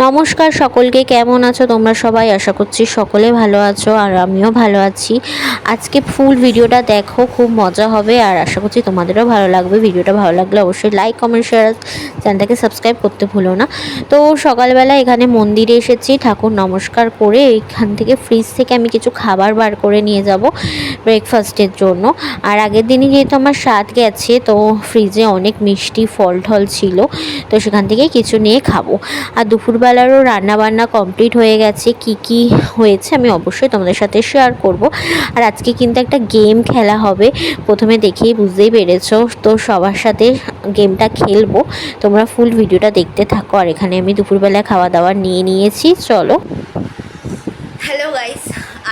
নমস্কার সকলকে, কেমন আছো তোমরা সবাই? আশা করছি সকলে ভালো আছো আর আমিও ভালো আছি। আজকে ফুল ভিডিওটা দেখো, খুব মজা হবে আর আশা করছি তোমাদেরও ভালো লাগবে। ভিডিওটা ভালো লাগলে অবশ্যই লাইক কমেন্ট শেয়ার চ্যানেলটাকে সাবস্ক্রাইব করতে ভুলো না। তো সকালবেলা এখানে মন্দিরে এসেছি, ঠাকুর নমস্কার করে এখান থেকে ফ্রিজ থেকে আমি কিছু খাবার বার করে নিয়ে যাব ব্রেকফাস্টের জন্য। আর আগের দিনই যেহেতু আমার স্বাদ গেছে, তো ফ্রিজে অনেক মিষ্টি ফল টল ছিল, তো সেখান থেকে কিছু নিয়ে খাব। আর দুপুরবেলারও রান্না বান্না কমপ্লিট হয়ে গেছে। কি কি হয়েছে আমি অবশ্যই তোমাদের সাথে শেয়ার করব। আর আজকে কিন্তু একটা গেম খেলা হবে। প্রথমে দেখেই বুঝতেই পেরেছ। তো সবার সাথে গেমটা খেলব। তোমরা ফুল ভিডিওটা দেখতে থাকো। আর এখানে আমি দুপুরবেলা খাওয়া দাওয়া নিয়ে নিয়েছি। চলো। হ্যালো গাইস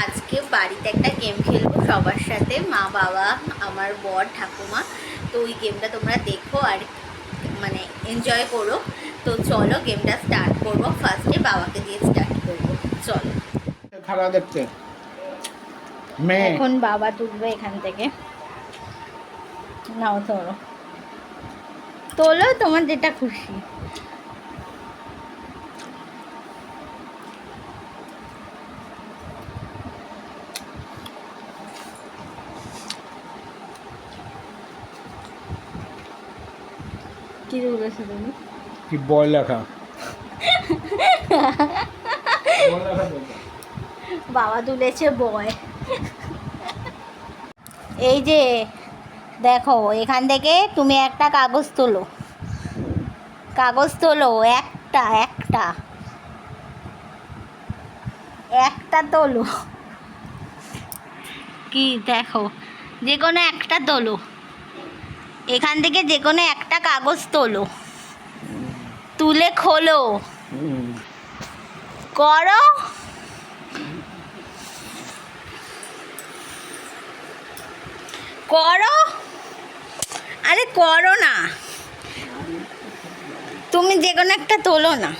আজকে বাড়িতে একটা গেম খেলব। সবার সাথে মা, বাবা, আমার বর, ঠাকুমা। তো ওই গেমটা তোমরা দেখো আর মানে এনজয় করো। তো চলো গেমটা স্টার্ট করব। ফার্স্টে বাবাকে দিয়ে স্টার্ট করব। চলো। খারাপ দেখতে। এখন বাবা তুলবে এখান থেকে। নাও তোলো। তোলো তোমার যেটা খুশি। কি তুলেছো তুমি? কি বল লেখা। বাবা তুলেছে বয়। এই যে, দেখো, এখান থেকে তুমি একটা কাগজ তোলো। কাগজ তোলো, একটা একটা। একটা তোলো। কি, দেখো, যে কোনো একটা তোলো। এখান থেকে যে কোনো একটা কাগজ তোলো। তুলে খোলো। করো। করো। আরে করো না। তুমি যে কোনো একটা তোলো না।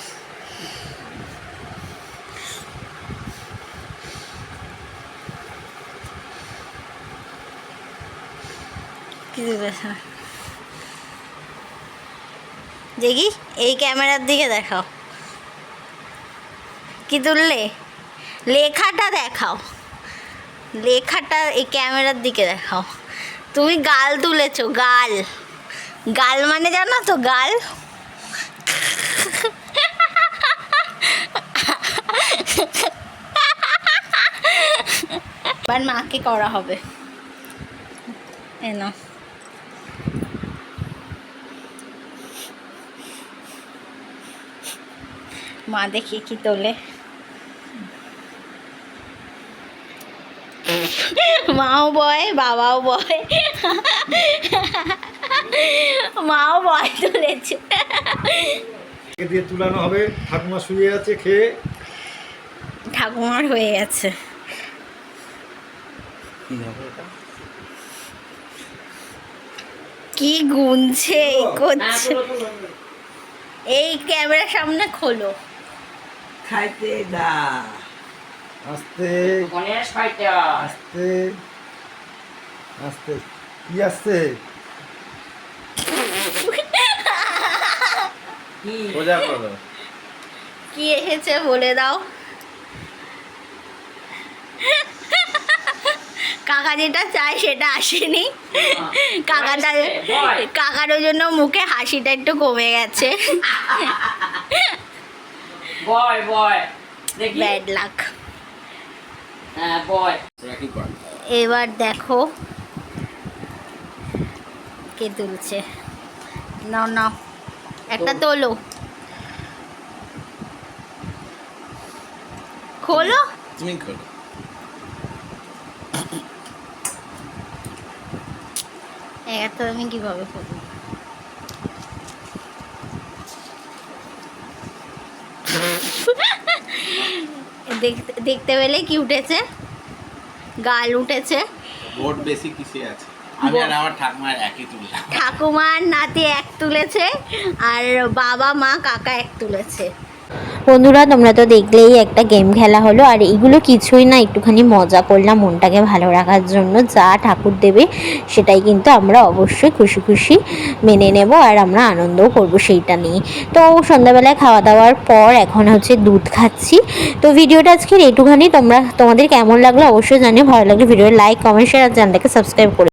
কি? দেখি, এই ক্যামেরার দিকে দেখাও। কি তুললে? লেখাটা দেখাও। লেখাটা এই ক্যামেরার দিকে দেখাও। তুমি গাল তুলেছো, গাল। গাল মানে জানো তো, গাল? এবার মাকে করা হবে। এনো মা দেখি কি তোলে। মাও বয় বাবাও বয়। মাও বয় তুলেছে। দিয়ে তুলানো হবে। ঠাকুমা শুয়ে আছে খেয়ে। ঠাকুমার হয়ে গেছে। কি গুনছে এই করছে। এই ক্যামেরার সামনে খোলো। খাইতে দা। আস্তে। গণেশ আস্তে। আস্তে। কি আসছে? কি? সোজা করো কি এসেছে বলে দাও। কাকা যেটা চায় সেটা আসেনি। কাকাটা। কাকার জন্য মুখে হাসিটা একটু কমে গেছে। বয় বয় দেখি। ব্যাড লাক হ্যাঁ বয় এবার দেখো কে তুলছে। নাও নাও। একটা তোলো। খোলো। তুমি খোলো। একটা আমি কীভাবে করব দেখতে দেখতে পেলে কি উঠেছে? গাল উঠেছে। ভোট বেশি কিসে আছে? আমি আর আমার ঠাকুমার একই তুললাম। ঠাকুমার নাতি এক তুলেছে আর বাবা মা কাকা এক তুলেছে। বন্ধুরা, তোমরা তো দেখলেই একটা গেম খেলা হলো, আর এগুলো কিছুই না, একটুখানি মজা করলাম মনটাকে ভালো রাখার জন্য। যা ঠাকুর দেবে, সেটাই কিন্তু আমরা অবশ্যই খুশি খুশি মেনে নেব আর আমরা আনন্দও করব সেইটা নিয়ে। তো সন্ধ্যাবেলায় খাওয়া দাওয়ার পর এখন হচ্ছে দুধ খাচ্ছি। তো ভিডিওটা আজকের এইটুখানি। তোমরা, তোমাদের কেমন লাগল অবশ্যই জানিও। ভালো লাগলে ভিডিও লাইক কমেন্ট শেয়ার আর চ্যানেলটাকে সাবস্ক্রাইব করে